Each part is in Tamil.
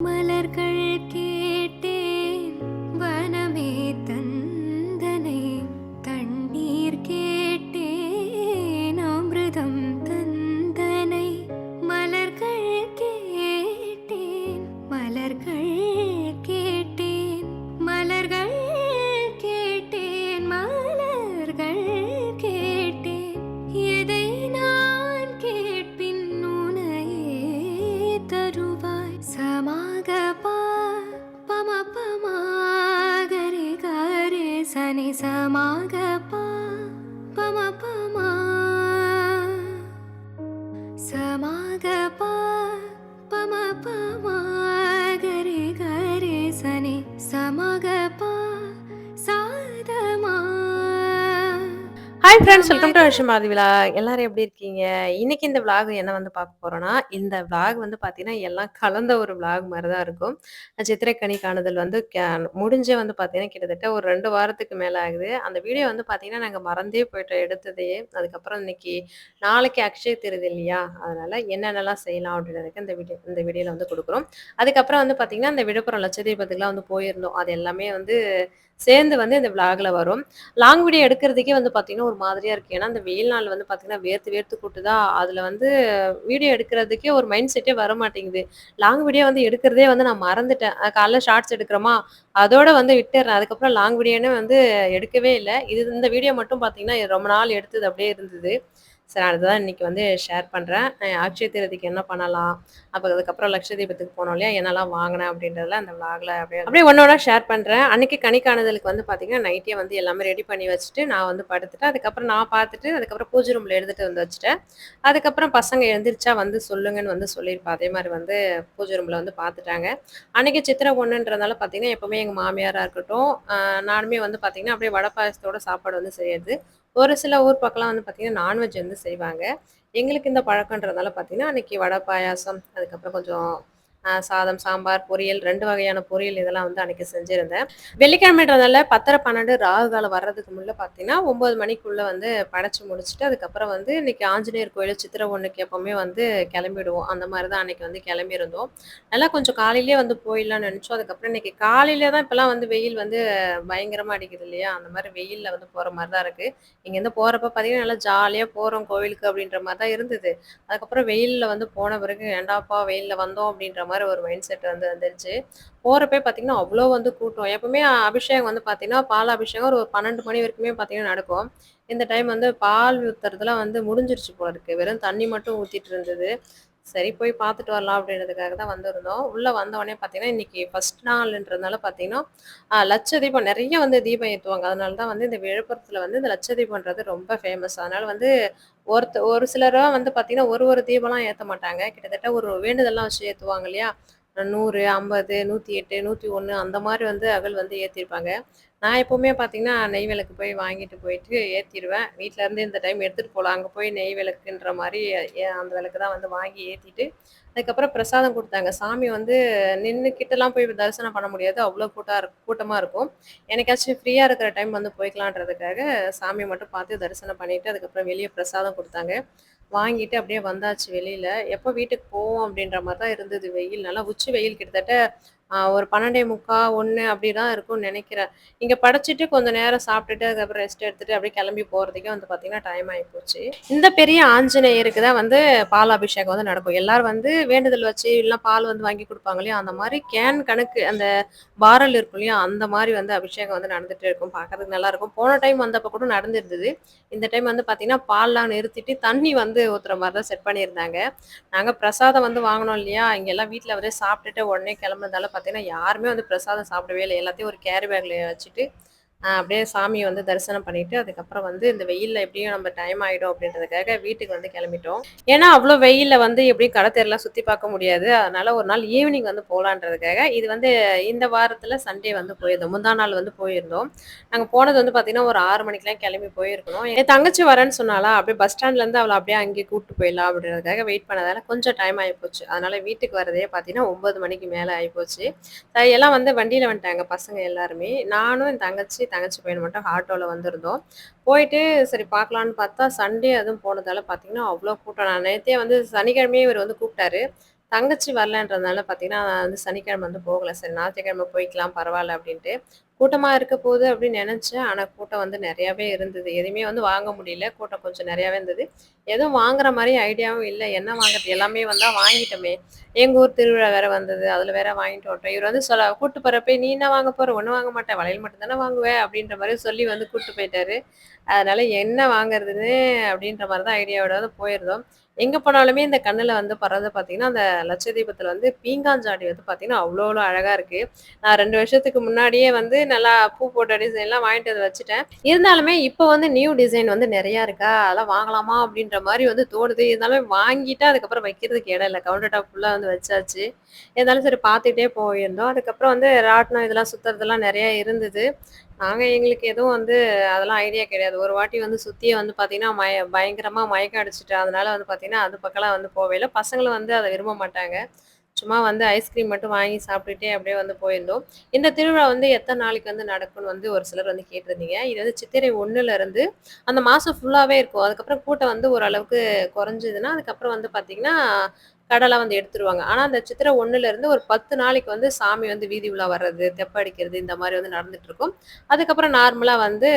மலர்கள் ஹாய் ஃப்ரெண்ட்ஸ் வெல்கம் டு விஷயம் விழா எல்லாரும் எப்படி இருக்கீங்க? இன்னைக்கு இந்த விளாக் என்ன வந்து பார்க்க போறோம்னா இந்த விளாக் வந்து பார்த்தீங்கன்னா எல்லாம் கலந்த ஒரு விளாக் மாதிரி தான் இருக்கும். சித்திரைக்கணி காணுதல் வந்து முடிஞ்சே வந்து பார்த்தீங்கன்னா கிட்டத்தட்ட ஒரு ரெண்டு வாரத்துக்கு மேலே ஆகுது. அந்த வீடியோ வந்து பார்த்தீங்கன்னா நாங்கள் மறந்தே போயிட்டு எடுத்ததே. அதுக்கப்புறம் இன்னைக்கு நாளைக்கு அக்ஷய திருது இல்லையா? அதனால என்னென்னலாம் செய்யலாம் அப்படின்றதுக்கு இந்த வீடியோ இந்த வீடியோவில் வந்து கொடுக்குறோம். அதுக்கப்புறம் வந்து பார்த்தீங்கன்னா இந்த விழுப்புரம் லட்சதீபத்துக்குலாம் வந்து போயிருந்தோம். அது எல்லாமே வந்து சேர்ந்து வந்து இந்த விலாகில் வரும். லாங் வீடியோ எடுக்கிறதுக்கே வந்து பார்த்தீங்கன்னா ஒரு மாதிரியாக இருக்குது ஏன்னா அந்த வெயில் நாள் வந்து பார்த்தீங்கன்னா வேர்த்து வேர்த்து கூட்டுதா அதில் வந்து வீடியோ எடுக்கிறதுக்கே ஒரு மைண்ட் செட்டே வர மாட்டேங்குது. லாங் வீடியோ வந்து எடுக்கிறதே வந்து நான் மறந்துட்டேன். காலைல ஷார்ட்ஸ் எடுக்கிறோமா அதோட வந்து விட்டுறேன். அதுக்கப்புறம் லாங் வீடியோன்னு வந்து எடுக்கவே இல்லை. இது இந்த வீடியோ மட்டும் பார்த்தீங்கன்னா ரொம்ப நாள் எடுத்தது அப்படியே இருந்தது. சரி அதுதான் இன்னைக்கு வந்து ஷேர் பண்ணுறேன் அக்ஷய தீரத்துக்கு என்ன பண்ணலாம்? அப்போ அதுக்கப்புறம் லட்சதீபத்துக்கு போனோம் இல்லையா? என்னெல்லாம் வாங்கினேன் அப்படின்றதுல அந்த vlogல அப்படியே அப்படியே ஒன்றோட ஷேர் பண்ணுறேன் அன்றைக்கி கணிக்காணுதலுக்கு வந்து பார்த்தீங்கன்னா நைட்டே வந்து எல்லாமே ரெடி பண்ணி வச்சுட்டு நான் வந்து படுத்துட்டேன். அதுக்கப்புறம் நான் பார்த்துட்டு அதுக்கப்புறம் பூஜை ரூமில் எடுத்துகிட்டு வந்து வச்சுட்டேன். அதுக்கப்புறம் பசங்க எழுந்திரிச்சா வந்து சொல்லுங்கன்னு வந்து சொல்லியிருப்பேன் அதே மாதிரி வந்து பூஜை ரூமில் வந்து பார்த்துட்டாங்க. அன்றைக்கி சித்திரை ஒன்றுன்றதுனால பார்த்தீங்கன்னா எப்போவுமே எங்கள் மாமியாராக இருக்கட்டும் நானுமே வந்து பார்த்தீங்கன்னா அப்படியே வடை பாயசத்தோட சாப்பாடு வந்து செய்யறது. ஒரு சில ஊர் பக்கம்லாம் வந்து பார்த்திங்கன்னா நான்வெஜ் வந்து செய்வாங்க. எங்களுக்கு இந்த பழக்கன்றதால பார்த்தீங்கன்னா அன்னைக்கு வடை பாயாசம் அதுக்கப்புறம் கொஞ்சம் சாதம் சாம்பார் பொரியல் ரெண்டு வகையான பொரியல் இதெல்லாம் வந்து அன்னைக்கு செஞ்சுருந்தேன். வெள்ளிக்கிழமைன்றதுனால பத்தரை பன்னெண்டு ராகு காலம் வர்றதுக்கு முன்னே பார்த்தீங்கன்னா ஒம்பது மணிக்குள்ளே வந்து படைச்சு முடிச்சுட்டு அதுக்கப்புறம் வந்து இன்னைக்கு ஆஞ்சநேயர் கோயில் சித்திரை ஒன்றுக்கு எப்போவுமே வந்து கிளம்பிடுவோம். அந்த மாதிரி தான் அன்னைக்கு வந்து கிளம்பியிருந்தோம். நல்லா கொஞ்சம் காலையிலேயே வந்து போயிடலாம்னு நினச்சோம். அதுக்கப்புறம் இன்னைக்கு காலையிலே தான் இப்போலாம் வந்து வெயில் வந்து பயங்கரமாக அடிக்குது இல்லையா? அந்த மாதிரி வெயிலில் வந்து போகிற மாதிரி தான் இருக்குது இங்கேருந்து போகிறப்ப பார்த்தீங்கன்னா நல்லா ஜாலியாக போகிறோம் கோவிலுக்கு அப்படின்ற மாதிரி தான் இருந்தது. அதுக்கப்புறம் வெயிலில் வந்து போன பிறகு ஏண்டாப்பா வெயிலில் வந்தோம் அப்படின்ற மாதிரி ஒரு மைண்ட் செட் வந்து வந்துருச்சு. போகிறப்பே பார்த்தீங்கன்னா அவ்வளோ வந்து கூட்டம். எப்பவுமே அபிஷேகம் வந்து பார்த்தீங்கன்னா பால் அபிஷேகம் ஒரு பன்னெண்டு மணி வரைக்குமே பார்த்தீங்கன்னா நடக்கும். இந்த டைம் வந்து பால் ஊற்றுறதுலாம் வந்து முடிஞ்சிருச்சு போல இருக்கு வெறும் தண்ணி மட்டும் ஊற்றிட்டு இருந்தது. சரி போய் பார்த்துட்டு வரலாம் அப்படின்றதுக்காக தான் வந்திருந்தோம். உள்ளே வந்தவொடனே பார்த்தீங்கன்னா இன்னைக்கு ஃபர்ஸ்ட் நாள்ன்றதுனால பார்த்தீங்கன்னா லட்ச தீபம் நிறைய வந்து தீபம் ஏற்றுவாங்க அதனால தான் வந்து இந்த விழுப்புரத்தில் வந்து இந்த லட்ச தீபம்ன்றது ரொம்ப ஃபேமஸ் அதனால் வந்து ஒருத்த ஒரு சிலராக வந்து பார்த்தீங்கன்னா ஒரு ஒரு தீபம்லாம் ஏற்ற மாட்டாங்க. கிட்டத்தட்ட ஒரு வேண்டுதல்லாம் வச்சு ஏற்றுவாங்க இல்லையா? நூறு ஐம்பது நூற்றி எட்டு நூற்றி ஒன்று அந்த மாதிரி வந்து அகல் வந்து ஏற்றிருப்பாங்க நான் எப்போவுமே பார்த்தீங்கன்னா நெய் விளக்கு போய் வாங்கிட்டு போயிட்டு ஏற்றிடுவேன் வீட்டிலேருந்து இந்த டைம் எடுத்துகிட்டு போகலாம் அங்கே போய் நெய் விளக்குன்ற மாதிரி ஏ- அந்த விளக்கு தான் வந்து வாங்கி ஏற்றிட்டு அதுக்கப்புறம் பிரசாதம் கொடுத்தாங்க. சாமி வந்து நின்று கிட்டலாம் போய் தரிசனம் பண்ண முடியாது. அவ்வளோ கூட்டா இருக்கும் கூட்டமாக இருக்கும். எனக்காச்சும் ஃப்ரீயாக இருக்கிற டைம் வந்து போய்க்கலான்றதுக்காக சாமியை மட்டும் பார்த்து தரிசனம் பண்ணிவிட்டு அதுக்கப்புறம் வெளியே பிரசாதம் கொடுத்தாங்க. வாங்கிட்டு அப்படியே வந்தாச்சு வெளியில். எப்போ வீட்டுக்கு போவோம் அப்படின்ற மாதிரி தான் இருந்தது வெயில். நல்லா உச்சி வெயில் கிட்டத்தட்ட ஒரு பன்னெண்டே முக்கா ஒன்று அப்படி தான் இருக்கும்னு நினைக்கிறேன் இங்கே படைச்சிட்டு கொஞ்சம் நேரம் சாப்பிட்டுட்டு அதுக்கப்புறம் ரெஸ்ட் எடுத்துட்டு அப்படியே கிளம்பி போகிறதுக்கே வந்து பார்த்தீங்கன்னா டைம் ஆகி போச்சு. இந்த பெரிய ஆஞ்சநேயருக்கு தான் வந்து பால் அபிஷேகம் வந்து நடக்கும். எல்லாரும் வந்து வேண்டுதல் வச்சு இல்லைன்னா பால் வந்து வாங்கி கொடுப்பாங்க இல்லையா? அந்த மாதிரி கேன் கணக்கு அந்த பாரல் இருக்கும் இல்லையா? அந்த மாதிரி வந்து அபிஷேகம் வந்து நடந்துட்டு இருக்கும். பார்க்கறதுக்கு நல்லா இருக்கும். போன டைம் வந்தப்போ கூட நடந்துருந்தது. இந்த டைம் வந்து பார்த்தீங்கன்னா பால்லாம் நிறுத்திட்டு தண்ணி வந்து ஊற்றுற மாதிரி தான் செட் பண்ணியிருந்தாங்க. நாங்கள் பிரசாதம் வந்து வாங்கினோம் இல்லையா? இங்கெல்லாம் வீட்டில் வந்து சாப்பிட்டுட்டு உடனே கிளம்புனதால பார்த்தீங்கன்னா யாருமே வந்து பிரசாதம் சாப்பிடவே இல்லை. எல்லாத்தையும் ஒரு கேரி பேக்கில் வச்சுட்டு அப்படியே சாமியை வந்து தரிசனம் பண்ணிட்டு அதுக்கப்புறம் வந்து இந்த வெயில்ல எப்படியும் நம்ம டைம் ஆயிடும் அப்படின்றதுக்காக வீட்டுக்கு வந்து கிளம்பிட்டோம். ஏன்னா அவ்வளோ வெயில்ல வந்து எப்படியும் கடை சுற்றி சுத்தி பார்க்க முடியாது. அதனால ஒரு நாள் ஈவினிங் வந்து போகலான்றதுக்காக இது வந்து இந்த வாரத்துல சண்டே வந்து போயிருந்தோம். முந்தா நாள் வந்து போயிருந்தோம். நாங்க போனது வந்து பாத்தீங்கன்னா ஒரு ஆறு மணிக்கெல்லாம் கிளம்பி போயிருக்கணும். என் தங்கச்சி வரேன்னு சொன்னாலா அப்படியே பஸ் ஸ்டாண்ட்ல இருந்து அவளை அப்படியே அங்கேயே கூப்பிட்டு போயிடலாம் அப்படின்றதுக்காக வெயிட் பண்ணதால கொஞ்சம் டைம் ஆகி போச்சு. அதனால வீட்டுக்கு வரதே பாத்தீங்கன்னா ஒன்பது மணிக்கு மேல ஆகி போச்சு. எல்லாம் வந்து வண்டியில வந்துட்டாங்க பசங்க எல்லாருமே. நானும் என் தங்கச்சி தங்கச்சி பையன் மட்டும் ஆட்டோல வந்திருந்தோம் போயிட்டு சரி பார்க்கலான்னு பார்த்தா சண்டே அதுவும் போனதால பார்த்தீங்கன்னா அவ்வளோ கூட்டம் நான் நேற்றே வந்து சனிக்கிழமையே இவர் வந்து கூப்பிட்டாரு தங்கச்சி வரலன்றதுனால பார்த்தீங்கன்னா, நான் வந்து சனிக்கிழமை வந்து போகல. சரி ஞாயிற்றுக்கிழமை போய்க்கலாம் பரவாயில்ல அப்படின்ட்டு. கூட்டமாக இருக்க போகுது அப்படின்னு நினச்சேன் ஆனால் கூட்டம் வந்து நிறையாவே இருந்தது. எதுவுமே வந்து வாங்க முடியல. கூட்டம் கொஞ்சம் நிறையாவே இருந்தது. எதுவும் வாங்குற மாதிரி ஐடியாவும் இல்லை என்ன வாங்குறது? எல்லாமே வந்தால் வாங்கிட்டோமே. எங்கள் ஊர் திருவிழா வேற வந்தது. அதில் வேற வாங்கிட்டு வந்துட்டோம். இவர் வந்து சொல்ல கூட்டு போகிறப்ப "நீ என்ன வாங்க போகிற ஒன்று வாங்க மாட்டேன் வளையல் மட்டும் தானே வாங்குவேன் அப்படின்ற மாதிரி சொல்லி வந்து கூப்பிட்டு போயிட்டாரு. அதனால என்ன வாங்குறதுன்னு அப்படின்ற மாதிரி தான் ஐடியாவோட வந்து போயிருந்தோம். எங்கே போனாலுமே இந்த கண்ணில் வந்து படுறது பார்த்தீங்கன்னா, அந்த லட்சதீபத்தில் வந்து பீங்காஞ்சாடி வந்து பார்த்தீங்கன்னா, அவ்வளோ அழகாக இருக்குது நான் ரெண்டு வருஷத்துக்கு முன்னாடியே வந்து நல்லா பூ போட்ட டிசைன்லாம் வாங்கிட்டு வந்து வச்சுட்டேன். இருந்தாலுமே இப்போ வந்து நியூ டிசைன் வந்து நிறையா இருக்கா, அதெல்லாம் வாங்கலாமா அப்படின்ற மாதிரி வந்து தோணுது. இருந்தாலும் வாங்கிட்டு அதுக்கப்புறம் வைக்கிறதுக்கு இடம் இல்லை கவுண்டர் டாப் ஃபுல்லாக வந்து வச்சாச்சு. இருந்தாலும் சரி பார்த்துக்கிட்டே போயிருந்தோம். அதுக்கப்புறம் வந்து ராட்டினம் இதெல்லாம் சுத்துறதுலாம் நிறையா இருந்தது. நாங்கள் எங்களுக்கு எதுவும் வந்து அதெல்லாம் ஐடியா கிடையாது. ஒரு வாட்டி வந்து சுற்றியே வந்து பார்த்தீங்கன்னா, மய பயங்கரமாக மயக்கம் அடிச்சுட்டேன். அதனால வந்து பார்த்தீங்கன்னா, அது பக்கம்லாம் வந்து போவே இல்லை பசங்களும் வந்து அதை விரும்ப மாட்டாங்க. சும்மா வந்து ஐஸ்கிரீம் மட்டும் வாங்கி சாப்பிட்டுட்டே அப்படியே வந்து போயிருந்தோம். இந்த திருவிழா வந்து எத்தனை நாளைக்கு வந்து நடக்கும்னு வந்து ஒரு சிலர் வந்து கேட்டிருந்தீங்க. இது வந்து சித்திரை 1லேருந்து அந்த மாசம் ஃபுல்லாவே இருக்கும். அதுக்கப்புறம் கூட்டம் வந்து ஓரளவுக்கு குறைஞ்சதுன்னா, அதுக்கப்புறம் வந்து பார்த்தீங்கன்னா, கடைலாம் வந்து எடுத்துருவாங்க. ஆனால் அந்த சித்திரை ஒன்றுலேருந்து ஒரு 10 நாளைக்கு வந்து சாமி வந்து வீதி உலா வர்றது, தெப்படிக்கிறது இந்த மாதிரி வந்து நடந்துட்டுருக்கும். அதுக்கப்புறம் நார்மலாக வந்து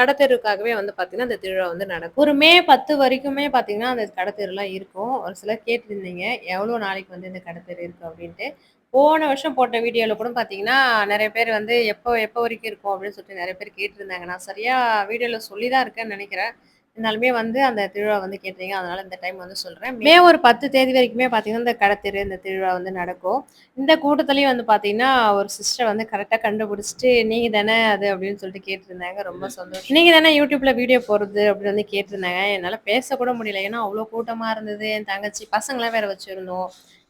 கடத்தெருவுக்காகவே வந்து பார்த்தீங்கன்னா, அந்த திருவிழா வந்து நடக்கும். ஒரு மே 10 வரைக்குமே பார்த்தீங்கன்னா, அந்த கடத்தெருலாம் இருக்கும். ஒரு சிலர் கேட்டிருந்தீங்க, எவ்வளோ நாளைக்கு வந்து இந்த கடத்தெரு இருக்கு அப்படின்ட்டு போன வருஷம் போட்ட வீடியோவில் கூட பார்த்தீங்கன்னா, நிறைய பேர் வந்து எப்போ எப்போ வரைக்கும் இருக்கும் அப்படின்னு சொல்லிட்டு நிறைய பேர் கேட்டிருந்தாங்க. நான் சரியாக வீடியோவில் சொல்லி தான் இருக்கேன்னு நினைக்கிறேன் இருந்தாலுமே வந்து அந்த திருவிழா வந்து கேட்டீங்க. அதனால இந்த டைம் வந்து சொல்றேன். மே ஒரு 10 தேதி வரைக்குமே பார்த்தீங்கன்னா, இந்த கடத்தெரு, இந்த திருவிழா வந்து நடக்கும். இந்த கூட்டத்திலயும் வந்து பார்த்தீங்கன்னா, ஒரு சிஸ்டர் வந்து கரெக்ட்டா கண்டுபிடிச்சுட்டு, "நீங்க தானே அது" அப்படின்னு சொல்லிட்டு கேட்டிருந்தாங்க. ரொம்ப சந்தோஷம். "நீங்க தானே யூடியூப்ல வீடியோ போடுறது" அப்படின்னு வந்து கேட்டிருந்தாங்க. என்னால பேசக்கூட முடியல. ஏன்னா, அவ்ளோ கூட்டமா இருந்தது. என் தங்கச்சி பசங்கலாம் வேற வச்சிருந்தோம்.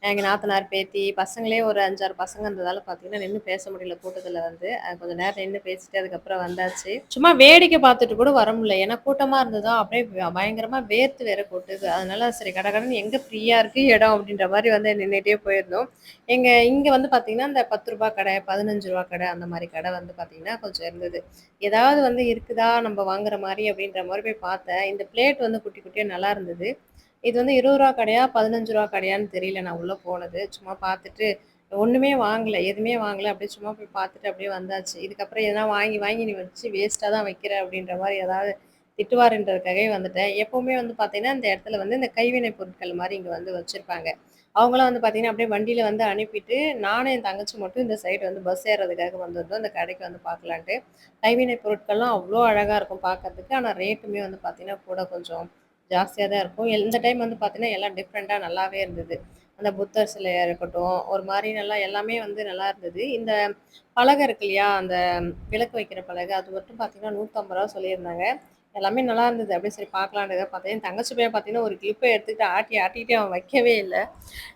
எங்கள் நாத்தனார், பேத்தி பசங்களே ஒரு 5, 6 பசங்க இருந்ததால பார்த்தீங்கன்னா, நின்று பேச முடியல கூட்டத்தில் வந்து. கொஞ்சம் நேரம் நின்று பேசிட்டு அதுக்கப்புறம் வந்தாச்சு. சும்மா வேடிக்கை பார்த்துட்டு கூட வர முடியல. ஏன்னா கூட்டமாக இருந்ததோ அப்படியே பயங்கரமாக வேர்த்து வேற கொட்டுது. அதனால சரி கடகடன் எங்கே ஃப்ரீயாக இருக்குது இடம் அப்படின்ற மாதிரி வந்து நின்றுட்டே போயிருந்தோம். எங்கள் இங்கே வந்து பார்த்தீங்கன்னா, இந்த பத்து ரூபா கடை, பதினஞ்சு ரூபா கடை அந்த மாதிரி கடை வந்து பார்த்தீங்கன்னா, கொஞ்சம் இருந்தது. ஏதாவது வந்து இருக்குதா நம்ம வாங்குற மாதிரி அப்படின்ற மாதிரி போய் பார்த்தேன். இந்த பிளேட் வந்து குட்டி குட்டியாக நல்லா இருந்தது. இது வந்து இருபது ரூபா கடையா, பதினஞ்சு ரூபா கடையான்னு தெரியல நான் உள்ளே போனது. சும்மா பார்த்துட்டு ஒன்றுமே வாங்கல. எதுவுமே வாங்கலை அப்படியே சும்மா போய் பார்த்துட்டு அப்படியே வந்தாச்சு. இதுக்கப்புறம் எதனா வாங்கி வாங்கி நீ வச்சு வேஸ்ட்டாக தான் வைக்கிற அப்படின்ற மாதிரி ஏதாவது திட்டுவாருன்றதுக்காகவே வந்துட்டேன். எப்போவுமே வந்து பார்த்தீங்கன்னா, இந்த இடத்துல வந்து இந்த கைவினை பொருட்கள் மாதிரி இங்கே வந்து வச்சுருப்பாங்க அவங்களாம் வந்து பார்த்தீங்கன்னா, அப்படியே வண்டியில் வந்து அனுப்பிட்டு, நானும் என் தங்கச்சி மட்டும் இந்த சைடு வந்து பஸ் ஏறுறதுக்காக வந்திருந்தோம். இந்த கடைக்கு வந்து பார்க்கலான்ட்டு. கைவினை பொருட்கள்லாம் அவ்வளோ அழகாக இருக்கும் பார்க்கறதுக்கு. ஆனால் ரேட்டுமே வந்து பார்த்தீங்கன்னா, கூட கொஞ்சம் ஜாஸ்தியாக தான் இருக்கும். இந்த டைம் வந்து பார்த்தீங்கன்னா, எல்லாம் டிஃப்ரெண்ட்டாக நல்லாவே இருந்தது. அந்த புத்தர் சிலையாக இருக்கட்டும், ஒரு மாதிரி நல்லா எல்லாமே வந்து நல்லா இருந்தது. இந்த பலகை இருக்கு இல்லையா? அந்த விளக்கு வைக்கிற பலகை, அது மட்டும் பார்த்தீங்கன்னா, நூற்றம்பது ரூபா சொல்லியிருந்தாங்க. எல்லாமே நல்லா இருந்தது. அப்படியே சரி பார்க்கலான்றதை பார்த்தேன். என் தங்கச்சி பையன் பார்த்தீங்கன்னா, ஒரு கிளிப்பை எடுத்துக்கிட்டு ஆட்டி ஆட்டிட்டு அவன் வைக்கவே இல்லை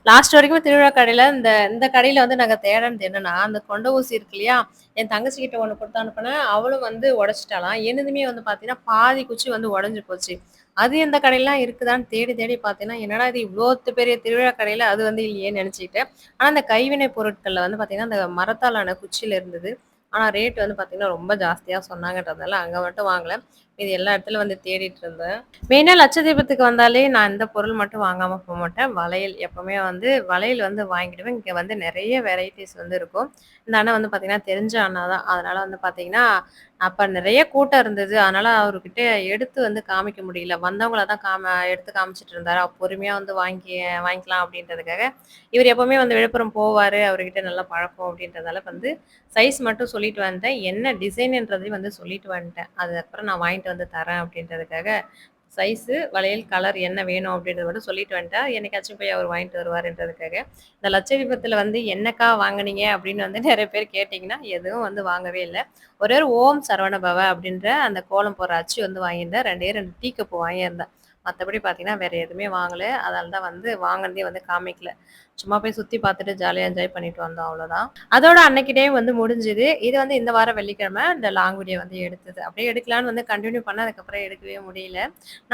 லாஸ்ட் வரைக்கும் திருவிழா கடையில் இந்த இந்த கடையில் வந்து நாங்கள் தேடுனது என்னென்னா அந்த கொண்ட ஊசி இருக்கு இல்லையா? என் தங்கச்சி கிட்ட ஒன்று குடுத்து அனுப்புனேன். அவளும் வந்து உடச்சிட்டாலாம் என்னதுமே வந்து பார்த்தீங்கன்னா, பாதி குச்சி வந்து உடஞ்சி போச்சு. அது எந்த கடையிலாம் இருக்குதான்னு தேடி தேடி பார்த்தீங்கன்னா என்னடா இது இவ்வளோத்து பெரிய திருவிழா கடையில அது வந்து இல்லையேன்னு நினச்சிக்கிட்டேன் ஆனால் அந்த கைவினை பொருட்கள்ல வந்து பார்த்தீங்கன்னா, அந்த மரத்தாலான குச்சியில் இருந்தது. ஆனா, ரேட் வந்து பார்த்தீங்கன்னா, ரொம்ப ஜாஸ்தியா சொன்னாங்கன்றதுனால அங்க மட்டும் வாங்கலை இது எல்லா இடத்துலையும் வந்து தேடிட்டு இருந்தேன். மெயினாக லட்சதீபத்துக்கு வந்தாலே நான் இந்த பொருள் மட்டும் வாங்காமல் போக மாட்டேன் வளையல் எப்பவுமே வந்து வளையல் வந்து வாங்கிடுவேன். இங்கே வந்து நிறைய வெரைட்டிஸ் வந்து இருக்கும். இந்த அண்ணன் வந்து பார்த்தீங்கன்னா, தெரிஞ்ச அண்ணா தான். அதனால வந்து பார்த்தீங்கன்னா, அப்போ நிறைய கூட்டம் இருந்தது. அதனால அவர்கிட்ட எடுத்து வந்து காமிக்க முடியல. வந்தவங்கள தான் காம எடுத்து காமிச்சுட்டு இருந்தாரு. பொறுமையாக வந்து வாங்கி வாங்கிக்கலாம் அப்படின்றதுக்காக. இவர் எப்பவுமே வந்து விழுப்புரம் போவார் அவர்கிட்ட நல்லா பழக்கம் அப்படின்றதால வந்து சைஸ் மட்டும் சொல்லிட்டு வந்துட்டேன். என்ன டிசைன்ன்றதையும் வந்து சொல்லிட்டு வந்துட்டேன். அதுக்கப்புறம் நான் வாங்கிட்டு வந்து தரேன் அப்படின்றதுக்காக, சைஸு, வளையல், கலர் என்ன வேணும் அப்படின்றத மட்டும் சொல்லிட்டு வந்துட்டா என்னைக்காச்சும் போய் அவர் வாங்கிட்டு வருவார்ன்றதுக்காக இந்த லட்சதீபத்தில வந்து என்னக்கா வாங்குனீங்க அப்படின்னு வந்து நிறைய பேர் கேட்டிங்கன்னா எதுவும் வந்து வாங்கவே இல்லை ஒரே ஒரு ஓம் சரவண பவ அப்படின்ற அந்த கோலம் போடுற அச்சு வந்து வாங்கியிருந்தேன். 2டே 2 டீ கப்பு வாங்கியிருந்தேன். மற்றபடி பார்த்தீங்கன்னா, வேறு எதுவுமே வாங்கலை அதனால தான் வந்து வாங்கினதே வந்து காமிக்கல. சும்மா போய் சுற்றி பார்த்துட்டு ஜாலியாக என்ஜாய் பண்ணிட்டு வந்தோம் அவ்வளோதான். அதோட அன்னைக்கிட்டே வந்து முடிஞ்சுது. இது வந்து இந்த வாரம் வெள்ளிக்கிழமை இந்த லாங் வீடியோ வந்து எடுத்தது. அப்படியே எடுக்கலான்னு வந்து கண்டினியூ பண்ண அதுக்கப்புறம் எடுக்கவே முடியல.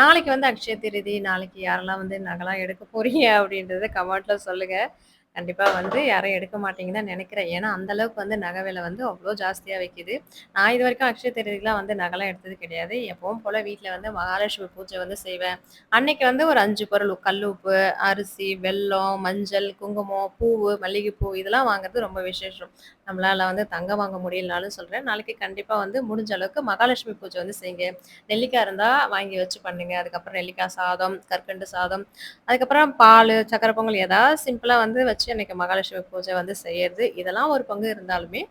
நாளைக்கு வந்து அக்ஷய திருதி. நாளைக்கு யாரெல்லாம் வந்து நகலாம் எடுக்க போறீங்க அப்படின்றத கமெண்ட்டில் சொல்லுங்கள் கண்டிப்பாக வந்து யாரும் எடுக்க மாட்டீங்கன்னு தான் நினைக்கிறேன் ஏன்னா, அந்த அளவுக்கு வந்து நகை விலை வந்து அவ்வளோ ஜாஸ்தியாக வைக்குது நான் இது வரைக்கும் அக்ஷய திருதிக்குலாம் வந்து நகைலாம் எடுத்தது கிடையாது. எப்பவும் போல் வீட்டில் வந்து மகாலட்சுமி பூஜை வந்து செய்வேன். அன்னைக்கு வந்து ஒரு அஞ்சு பொருள் கல் உப்பு, அரிசி, வெல்லம், மஞ்சள், குங்குமம், பூவு, மல்லிகைப்பூ இதெல்லாம் வாங்குறது ரொம்ப விசேஷம். நம்மளால் வந்து தங்கம் வாங்க முடியலனாலும் சொல்கிறேன் நாளைக்கு கண்டிப்பாக வந்து முடிஞ்ச அளவுக்கு மகாலட்சுமி பூஜை வந்து செய்யுங்க. நெல்லிக்காய் இருந்தால் வாங்கி வச்சு பண்ணுங்கள் அதுக்கப்புறம் நெல்லிக்காய் சாதம், கற்கண்டு சாதம், அதுக்கப்புறம் பால் சக்கரை பொங்கல் ஏதாவது சிம்பிளாக வந்து வச்சு அன்னைக்கு மகாலட்சுமி பூஜை வந்து செய்யறது. இதெல்லாம் ஒரு பங்கு இருந்தாலுமே,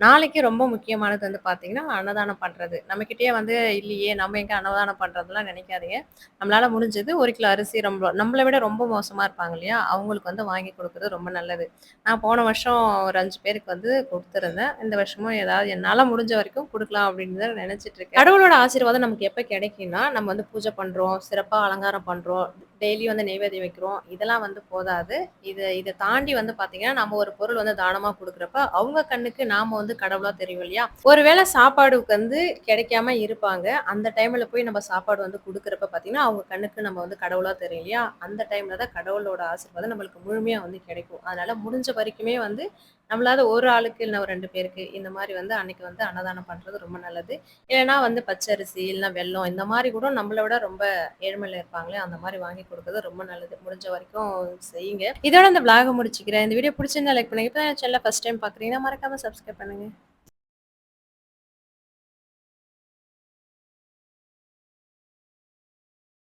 நாளைக்கு ரொம்ப முக்கியமானது வந்து பார்த்தீங்கன்னா, அன்னதானம் பண்ணுறது நம்மக்கிட்டே வந்து இல்லையே, நம்ம எங்கே அன்னதானம் பண்ணுறதுலாம் நினைக்காதீங்க நம்மளால் முடிஞ்சது ஒரு கிலோ அரிசி ரொம்ப நம்மளை விட ரொம்ப மோசமாக இருப்பாங்க இல்லையா? அவங்களுக்கு வந்து வாங்கி கொடுக்குறது ரொம்ப நல்லது. நான் போன வருஷம் ஒரு அஞ்சு பேருக்கு வந்து கொடுத்துருந்தேன் இந்த வருஷமும் ஏதாவது என்னால் முடிஞ்ச வரைக்கும் கொடுக்கலாம் அப்படின்னு தான் இருக்கேன். கடவுளோட ஆசீர்வாதம் நமக்கு எப்போ கிடைக்கும்னா, நம்ம வந்து பூஜை பண்ணுறோம் சிறப்பாக அலங்காரம் பண்ணுறோம் டெய்லி வந்து நெய்வேதியம் வைக்கிறோம். இதெல்லாம் வந்து போதாது. இதை இதை தாண்டி வந்து பார்த்தீங்கன்னா, நம்ம ஒரு பொருள் வந்து தானமா கொடுக்குறப்ப அவங்க கண்ணுக்கு நாம வந்து கடவுளா தெரியும் இல்லையா? ஒருவேளை சாப்பாடுக்கு வந்து கிடைக்காம இருப்பாங்க. அந்த டைம்ல போய் நம்ம சாப்பாடு வந்து கொடுக்குறப்ப பார்த்தீங்கன்னா, அவங்க கண்ணுக்கு நம்ம வந்து கடவுளா தெரியும் இல்லையா? அந்த டைம்ல தான் கடவுளோட ஆசீர்வாதம் நம்மளுக்கு முழுமையா வந்து கிடைக்கும். அதனால முடிஞ்ச வரைக்குமே வந்து நம்மளால ஒரு ஆளுக்கு இல்ல ஒரு ரெண்டு பேருக்கு இந்த மாதிரி வந்து அன்னைக்கு வந்து அன்னதானம் பண்றது ரொம்ப நல்லது. இல்லைன்னா வந்து பச்சரிசி, இல்லைன்னா வெல்லம் இந்த மாதிரி கூட நம்மள விட ரொம்ப ஏழ்மையில இருப்பாங்களே, அந்த மாதிரி வாங்கி கொடுக்கறது ரொம்ப நல்லது. முடிஞ்ச வரைக்கும் செய்யுங்க. இதோட இந்த விளாக முடிச்சுக்கிறேன். இந்த வீடியோ பிடிச்சிருந்தா லைக் பண்ணுங்க. இப்போ தான் ஃபர்ஸ்ட் டைம் பார்க்குறீங்கன்னா மறக்காம சப்ஸ்கிரைப் பண்ணுங்க.